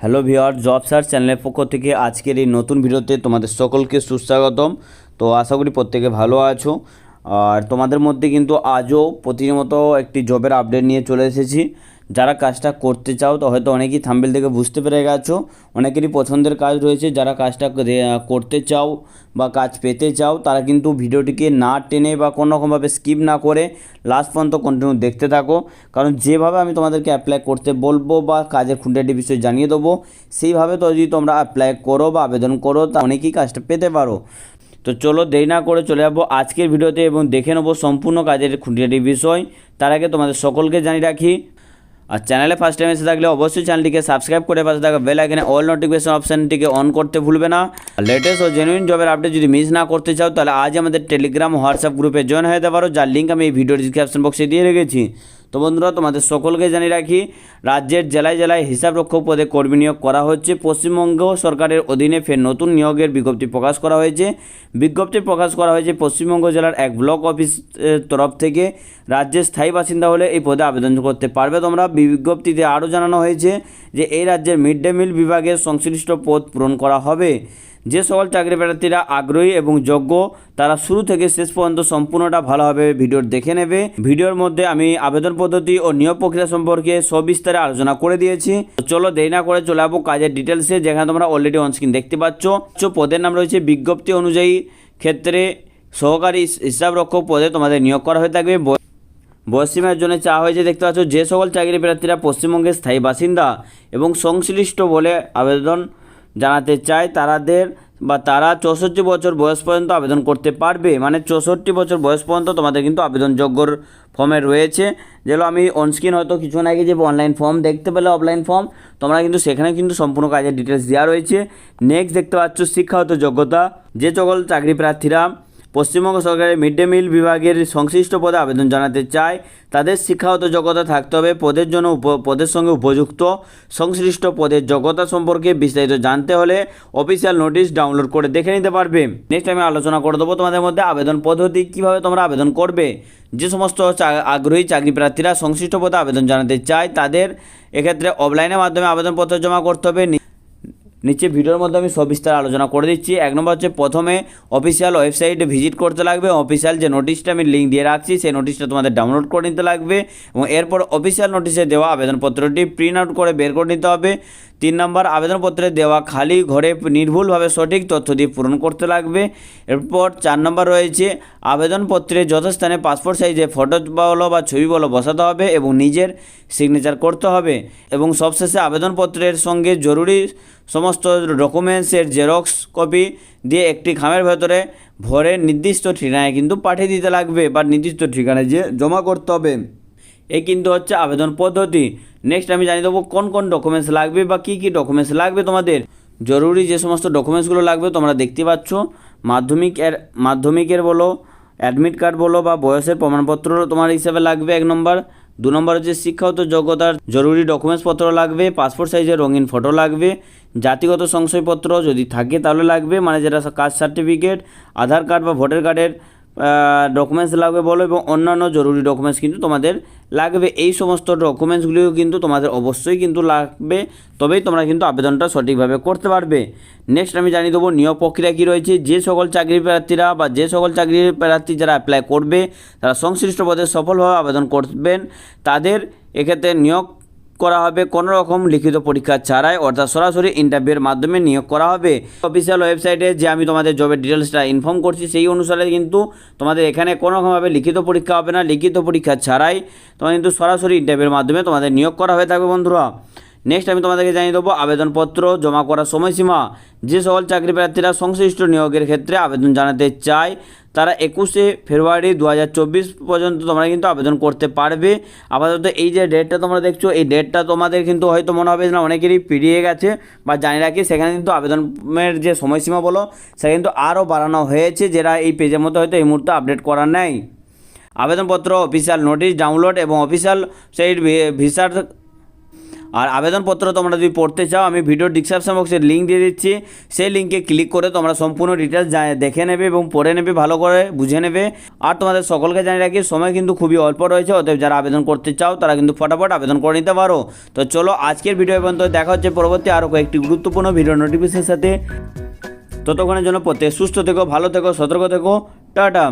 Hello viewer job search চ্যানেলের পক্ষ থেকে আজকের এই নতুন ভিডিওতে তোমাদের সকলকে সুস্বাগতম। তো আশা করি প্রত্যেকে ভালো আছো। আর তোমাদের মধ্যে কিন্তু আজও প্রতিদিন মতো একটি জবের আপডেট নিয়ে চলে এসেছি। যারা কাজটা করতে চাও, তো হয়তো অনেকেই থাম্বেল থেকে বুঝতে পেরে গেছো। অনেকেরই পছন্দের কাজ রয়েছে, যারা কাজটা করতে চাও বা কাজ পেতে চাও, তারা কিন্তু ভিডিওটিকে না টেনে বা কোনো রকমভাবে স্কিপ না করে লাস্ট পর্যন্ত কন্টিনিউ দেখতে থাকো। কারণ যেভাবে আমি তোমাদেরকে অ্যাপ্লাই করতে বলব বা কাজের খুঁটিনাটি বিষয় জানিয়ে দেবো, সেইভাবে তো যদি তোমরা অ্যাপ্লাই করো বা আবেদন করো, তা অনেকেই কাজটা পেতে পারো। তো চলো দেরি না করে চলে যাব আজকের ভিডিওতে এবং দেখে নেব সম্পূর্ণ কাজের খুঁটিনাটি বিষয়। তার আগে তোমাদের সকলকে জানিয়ে রাখি, আর চ্যানেলে ফার্স্ট টাইম এসে থাকলে অবশ্যই চ্যানেলটিকে সাবস্ক্রাইব করে পাশে থাকা বেল আইকনে অল নোটিফিকেশন অপশানটিকে অন করতে ভুলবে না। লেটেস্ট ও জেনুইন জবের আপডেট যদি মিস না করতে চাও, তাহলে আজ আমাদের টেলিগ্রাম হোয়াটসঅ্যাপ গ্রুপে জয়েন হয়ে পারো, যার লিঙ্ক আমি এই ভিডিও ডিসক্রিপশন বক্সে দিয়ে রেখেছি। তো বন্ধুরা, তোমাদের সকলকে জানিয়ে রাখি, রাজ্যের জেলায় জেলায় হিসাব রক্ষক পদে কর্মী নিয়োগ করা হচ্ছে। পশ্চিমবঙ্গ সরকারের অধীনে ফের নতুন নিয়োগের বিজ্ঞপ্তি প্রকাশ করা হয়েছে। বিজ্ঞপ্তি প্রকাশ করা হয়েছে, পশ্চিমবঙ্গ জেলার এক ব্লক অফিস তরফ থেকে। রাজ্যের স্থায়ী বাসিন্দা হলে এই পদে আবেদন করতে পারবে তোমরা। বিজ্ঞপ্তিতে আরও জানানো হয়েছে যে, এই রাজ্যের মিড ডে মিল বিভাগের সংশ্লিষ্ট পদ পূরণ করা হবে। যে সকল চাকরি প্রার্থীরা আগ্রহী এবং যোগ্য, তারা শুরু থেকে শেষ পর্যন্ত সম্পূর্ণটা ভালোভাবে ভিডিও দেখে নেবে। ভিডিওর মধ্যে আমি আবেদন পদ্ধতি ও নিয়োগ প্রক্রিয়া সম্পর্কে সবিস্তারে আলোচনা করে দিয়েছি। চলো দেরি না করে চলে যাব কাজের ডিটেলসে যেখানে তোমরা অলরেডি অনস্ক্রিন দেখতে পাচ্ছ। পদের নাম রয়েছে বিজ্ঞপ্তি অনুযায়ী ক্ষেত্রে সহকারী হিসাব রক্ষক পদে তোমাদের নিয়োগ করা হয়ে থাকবে। বয়সীমার জন্য চা হয়েছে দেখতে পাচ্ছ, যে সকল চাকরি প্রার্থীরা পশ্চিমবঙ্গের স্থায়ী বাসিন্দা এবং সংশ্লিষ্ট বলে আবেদন জানাতে চায়, তারাদের বা তারা চৌষট্টি বছর বয়স পর্যন্ত আবেদন করতে পারবে। মানে চৌষট্টি বছর বয়স পর্যন্ত তোমাদের কিন্তু আবেদনযোগ্যর ফর্মে রয়েছে। যেগুলো আমি অনস্ক্রিন হয়তো কিছু আগে যে অনলাইন ফর্ম দেখতে পেলে অফলাইন ফর্ম তোমরা কিন্তু সেখানে কিন্তু সম্পূর্ণ কাজের ডিটেলস দেওয়া রয়েছে। নেক্সট দেখতে পাচ্ছ শিক্ষাগত যোগ্যতা। যে সকল চাকরি প্রার্থীরা পশ্চিমবঙ্গ সরকারের মিড ডে মিল বিভাগের সংশ্লিষ্ট পদে আবেদন জানাতে চায়। তাদের শিক্ষাগত যোগ্যতা থাকতে হবে। পদের জন্য পদের সঙ্গে উপযুক্ত সংশ্লিষ্ট পদের যোগ্যতা সম্পর্কে বিস্তারিত জানতে হলে অফিসিয়াল নোটিশ ডাউনলোড করে দেখে নিতে পারবে। নেক্সট আমি আলোচনা করে দেবো তোমাদের মধ্যে আবেদন পদ্ধতি কীভাবে তোমরা আবেদন করবে। যে সমস্ত আগ্রহী চাকরি প্রার্থীরা সংশ্লিষ্ট পদে আবেদন জানাতে চায়, তাদের এক্ষেত্রে অফলাইনের মাধ্যমে আবেদনপত্র জমা করতে হবে। নিচে ভিডিওর মধ্যে আমি সবিস্তার আলোচনা করে দিচ্ছি। এক নম্বর হচ্ছে প্রথমে অফিসিয়াল ওয়েবসাইটে ভিজিট করতে লাগবে। অফিসিয়াল যে নোটিশটা আমি লিঙ্ক দিয়ে রাখছি, সেই নোটিশটা তোমাদের ডাউনলোড করে নিতে লাগবে। এবং এরপর অফিসিয়াল নোটিশে দেওয়া আবেদনপত্রটি প্রিন্ট আউট করে বের করে নিতে হবে। তিন নম্বর আবেদনপত্রে দেওয়া খালি ঘরে নির্ভুলভাবে সঠিক তথ্য দিয়ে পূরণ করতে লাগবে। এরপর চার নম্বর রয়েছে, আবেদনপত্রে যথাস্থানে পাসপোর্ট সাইজে ফটো বলো বা ছবি বলো বসাতে হবে এবং নিজের সিগনেচার করতে হবে এবং সবশেষে আবেদনপত্রের সঙ্গে জরুরি সমস্ত ডকুমেন্টসের জেরক্স কপি দিয়ে একটি খামের ভেতরে ভরে নির্দিষ্ট ঠিকানায় কিন্তু পাঠিয়ে দিতে লাগবে বা নির্দিষ্ট ঠিকানায় যে জমা করতে হবে। এই কিন্তু হচ্ছে আবেদন পদ্ধতি। নেক্সট আমি জানিয়ে দেবো কোন কোন ডকুমেন্টস লাগবে বা কী কী ডকুমেন্টস লাগবে তোমাদের। জরুরি যে সমস্ত ডকুমেন্টসগুলো লাগবে তোমরা দেখতে পাচ্ছ। মাধ্যমিক এর, মাধ্যমিকের বলো অ্যাডমিট কার্ড বলো বা বয়সের প্রমাণপত্র তোমার হিসাবে লাগবে এক নম্বর। দু নম্বর হচ্ছে শিক্ষাগত যোগ্যতার জরুরি ডকুমেন্টসপত্র লাগবে পাসপোর্ট সাইজের রঙিন ফটো লাগবে, জাতিগত সংশয়পত্র যদি থাকে তাহলে লাগবে মানে যেটা কাস্ট সার্টিফিকেট আধার কার্ড বা ভোটার কার্ডের ডকুমেন্টস লাগবে বলো এবং অন্যান্য জরুরি ডকুমেন্টস কিন্তু তোমাদের লাগবে। এই সমস্ত ডকুমেন্টসগুলিও কিন্তু তোমাদের অবশ্যই কিন্তু লাগবে। তবেই তোমরা কিন্তু আবেদনটা সঠিকভাবে করতে পারবে। নেক্সট আমি জানিয়ে দেবো, নিয়োগ প্রক্রিয়া কী রয়েছে? যে সকল চাকরি প্রার্থীরা বা যে সকল চাকরি প্রার্থী যারা অ্যাপ্লাই করবে, তারা সংশ্লিষ্ট পদে সফলভাবে আবেদন করবেন। তাদের এক্ষেত্রে নিয়োগ করা হবে, কোনো রকম লিখিত পরীক্ষা ছাড়াই, অর্থাৎ সরাসরি ইন্টারভিউর মাধ্যমে নিয়োগ করা হবে। অফিসিয়াল ওয়েবসাইটে যে আমি তোমাদের জবের ডিটেলসটা ইনফর্ম করছি, সেই অনুসারে কিন্তু তোমাদের এখানে কোনো রকমভাবে লিখিত পরীক্ষা হবে না। লিখিত পরীক্ষা ছাড়াই তোমার কিন্তু সরাসরি ইন্টারভিউর মাধ্যমে তোমাদের নিয়োগ করা হয়ে থাকবে বন্ধুরা। নেক্সট আমি তোমাদেরকে জানিয়ে দেবো, আবেদনপত্র জমা করার সময়সীমা। যে সকল চাকরি প্রার্থীরা সংশ্লিষ্ট নিয়োগের ক্ষেত্রে আবেদন জানাতে চায়, তারা একুশে ফেব্রুয়ারি দু হাজার চব্বিশ পর্যন্ত তোমরা কিন্তু আবেদন করতে পারবে। আপাতত এই যে ডেটটা তোমরা দেখছ, এই ডেটটা তোমাদের কিন্তু হয়তো মনে হবে না, অনেকেরই পেরিয়ে গেছে বা জানি রাখি সেখানে কিন্তু আবেদনের যে সময়সীমা বলো, সেটা কিন্তু আরও বাড়ানো হয়েছে, যেটা এই পেজের মতো হয়তো এই মুহূর্তে আপডেট করা নেই। আবেদনপত্র অফিসিয়াল নোটিশ ডাউনলোড এবং অফিসিয়াল সেই ভিসার আর আবেদনপত্র তোমরা যদি পড়তে চাও, আমি ভিডিও ডিসক্রিপশন বক্সের লিঙ্ক দিয়ে দিচ্ছি। সেই লিঙ্কে ক্লিক করে তোমরা সম্পূর্ণ ডিটেলস দেখে নেবে এবং পড়ে নেবে, ভালো করে বুঝে নেবে। আর তোমাদের সকলকে জানিয়ে রাখি, সময় কিন্তু খুবই অল্প রয়েছে, অতএব যারা আবেদন করতে চাও, তারা কিন্তু ফটাফট আবেদন করে নিতে পারো। তো চলো, আজকের ভিডিও পর্যন্ত দেখা হচ্ছে। পরবর্তী আরও কয়েকটি গুরুত্বপূর্ণ ভিডিও নোটিফিকেশনের সাথে। ততক্ষণের জন্য প্রত্যেক সুস্থ থেকো, ভালো থেকো, সতর্ক থেকো। টাটা।